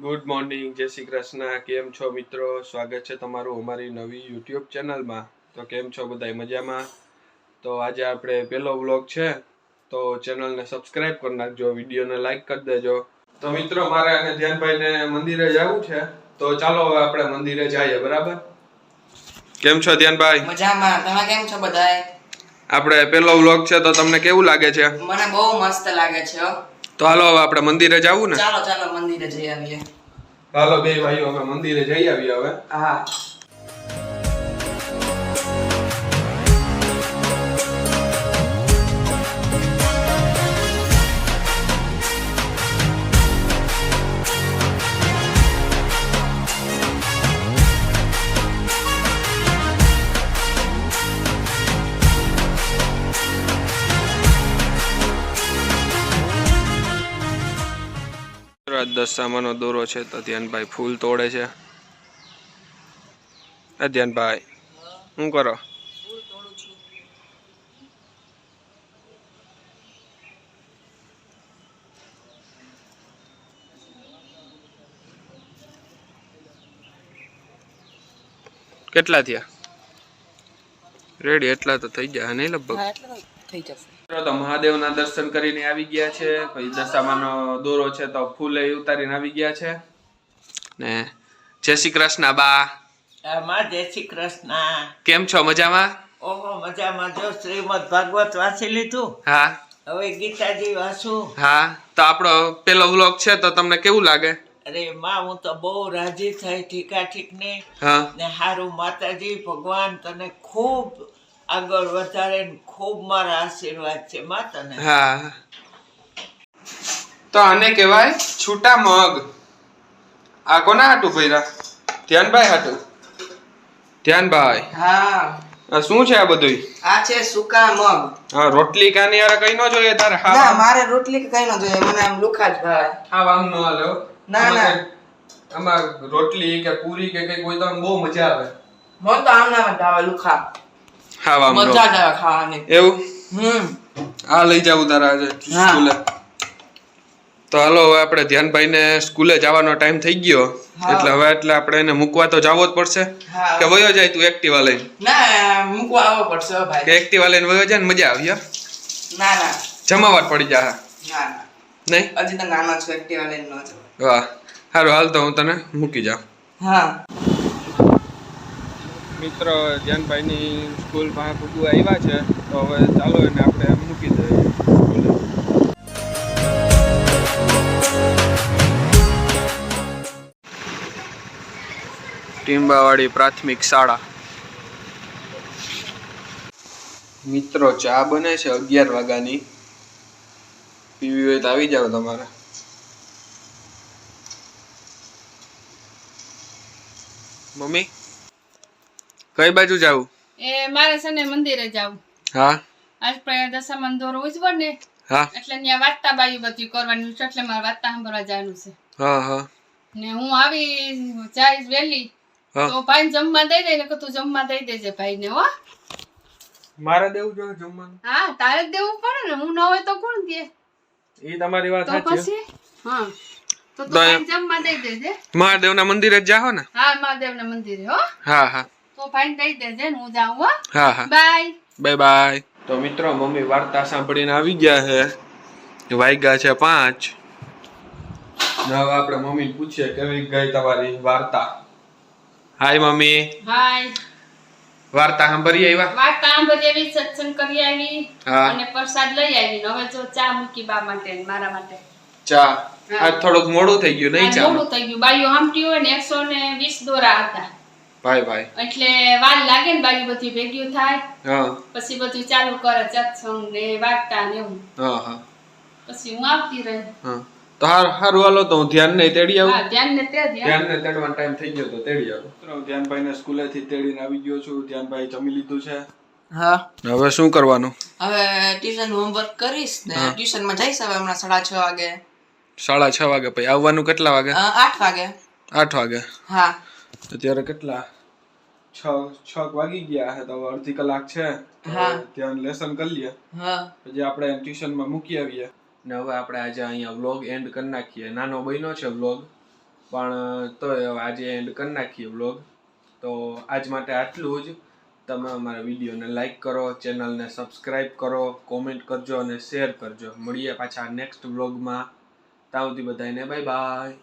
Good morning જય શ્રી કૃષ્ણ. કેમ છો મિત્રો? સ્વાગત છે તમારું અમારી નવી યુટ્યુબ ચેનલમાં તો કેમ છો બધા મજામાં? તો આજે આપણે પહેલો વ્લોગ છે. તો ચેનલને સબસ્ક્રાઇબ કરી નાખજો વિડીયોને લાઇક કરી દેજો. તો મિત્રો મારે અને ધ્યાનભાઈને મંદિરે જવું છે. તો ચાલો હવે આપણે મંદિરે જઈએ બરાબર? કેમ છો ધ્યાનભાઈ? મજામાં. તમે કેમ છો બધાય? આપણે પહેલો વ્લોગ છે તો તમને કેવું લાગે છે? મને બહુ મસ્ત લાગે છે. તો હાલો હવે આપણે મંદિરે જવું ને? ચાલો ચાલો મંદિરે જઈ આવીએ. હાલો બે ભાઈઓ અમે મંદિરે જઈ આવીએ હવે. હા. આજ દશામાનો દોરો છે તો ધ્યાનભાઈ ફૂલ તોડે છે. આ ધ્યાનભાઈ, શું કરો? કેટલા થયા? રેડી એટલા તો થઈ ગયા નહીં લગભગ? થઈ જશે. તો મહાદેવના દર્શન કરીને આવી ગયા છે. પછી દશામાનો દોરો છે તો ફૂલે ઉતારીને આવી ગયા છે. ને જય શ્રી કૃષ્ણ બા. મા જય શ્રી કૃષ્ણ. કેમ છો? મજામાં? ઓહો મજામાં. જો શ્રીમદ ભાગવત વાંચી લીધું? હા. હવે ગીતાજી વાંચું. હા. તો આપણો પેલો વ્લોગ છે તો તમને કેવું લાગે? અરે માં હું તો બહુ રાજી થઈ ઠીકા ઠીક ને હા. ને હારું માતાજી ભગવાન તને ખૂબ આગળ વધારે ખૂબ મારા આશીર્વાદ છે માતાને. હા. તો આને કહેવાય છૂટા મગ. આ કોના હાટું ભૈરા ધ્યાનભાઈ હાટું. ધ્યાનભાઈ. હા. આ શું છે આ બધું આ છે સુકા મગ. હા રોટલી કાની યાર કઈ નો જોઈએ તારે? ના મારે રોટલી કે કઈ ન જોઈએ મને આમ લુખા જ ભાવે. હા ન નો હાલો ના, ના. આમાં રોટલી કે પૂરી કે કઈ કોઈ તો બહુ મજા આવે. મને તો આમ ના જ ભાવે લુખા. ખાવામાં મજા જ આવે ખાવાની. એવું? હમ. આ લઈ જાવું તારા આજે સ્કૂલે. તો હાલો હવે આપણે ધ્યાનભાઈને સ્કૂલે જવાનો ટાઈમ થઈ ગયો. એટલે હવે એટલે આપણે એને મૂકવા તો જવો જ પડશે. કે વયો જાય તું એક્ટિવા લઈને? ના મૂકવા આવવો પડશે ભાઈ. કે એક્ટિવા લઈને વયો જાય ને મજા આવી યાર ના ના. જમાવટ પડી જા ના ના. નહીં? હજી તો નાનો છું એક્ટિવા લઈને ન જવા વાહ. સારું હાલ તો હું તને મૂકી જાઉં. હા. મિત્રો ધ્યાનભાઈની સ્કૂલ પાસે પૂગું આવ્યા છે, તો હવે ચાલો એને આપણે મૂકી દઈએ. ટીમ્બાવાડી પ્રાથમિક શાળા. મિત્રો, ચા બને છે અગિયાર વાગ્યાની. પીવી હોય તો આવી જાવ તમારે. મમ્મી? કઈ બાજુ જાવું? એ મારે છે ને મંદિરે જાવું. હા. આજ પ્રયા દશામાં દોર ઉજવો ને. હા. એટલે ત્યાં વાર્તા બાયું બધું કરવાનું છે એટલે મારે વાર્તા સાંભળવા જવાનું છે. હા હા. ને હું આવી જાય વેલી તો ભાઈ જમવા દઈ દે ને કે તું જમવા દઈ દેજે ભાઈ ને હો. મારે દેવું જોઈએ જમવાનું? હા તારે જ દેવું પડે ને હું ન હોય તો કોણ દે? એ તમારી વાત તો સાચી પછી? હા. તો તું જમવા દઈ દેજે. મહાદેવના મંદિરે જ જાહો ને? હા મહાદેવ ના મંદિરે હો. હા હા. તો દઈ દેજે ને હું જાઉં હો. હા હા. બાય બાય બાય તો મિત્રો મમ્મી વાર્તા સાંભળીને આવી ગયા છે. વાગ્યા છે પાંચ. હવે આપણે મમ્મી પૂછીએ કેવી ગઈ તમારી વાર્તા? Hi mummy. હાય વાર્તા સાંભળી આવ્યા? વાર્તા સાંભળી આવી સત્સંગ કરી આવી અને પ્રસાદ લઈ આવી. હવે જો ચા મૂકી બા માટે મારા માટે. ચા? આજ થોડુંક મોડું થઈ ગયું નહીં ચા? મોડું થઈ ગયું. બાયો હામટી હોય ને એકસો ને વીસ દોરા હતા. ભાઈ ભાઈ એટલે વાર લાગે ને બાકી બધી ભેગ્યું થાય હા. પછી બધું ચાલુ કરે સત્સંગ ને વાર્તા ને એવું. હા હા. પછી હું આવતી રહી. હા. તો હાર હાર વાલો તો હું ધ્યાન ને તેડી આવું? હા ધ્યાન ને તે ધ્યાન ને તેડવાનો ટાઈમ થઈ ગયો તો તેડી આવું. ધ્યાનભાઈ ને સ્કૂલે થી તેડીને આવી ગયો છું. ધ્યાનભાઈ જમી લીધું છે. હા. હવે શું કરવાનું? હવે ટ્યુશન હોમવર્ક કરીશ ને ટ્યુશનમાં જઈશ હવે હમણાં સાડા છ વાગે. સાડા છ વાગે પછી આવવાનું કેટલા વાગે? આઠ વાગે. આઠ વાગે. હા. અત્યારે કેટલા? છ છ વાગી ગયા છે તો અડધી કલાક છે. ત્યાં લેસન કરી લઈએ. પછી આપણે ટ્યુશનમાં મૂકી આવીએ. ને હવે આપણે આજે અહીંયા વ્લોગ એન્ડ કરી નાખીએ. નાનો બન્યો છે વ્લોગ પણ તોય આજે એન્ડ કરી નાખીએ વ્લોગ તો આજ માટે આટલું જ. તમે અમારા વિડીયોને લાઈક કરો ચેનલને સબસ્ક્રાઈબ કરો કોમેન્ટ કરજો અને શેર કરજો. મળીએ પાછા નેક્સ્ટ વ્લોગમાં ત્યાં સુધી બધાને બાય બાય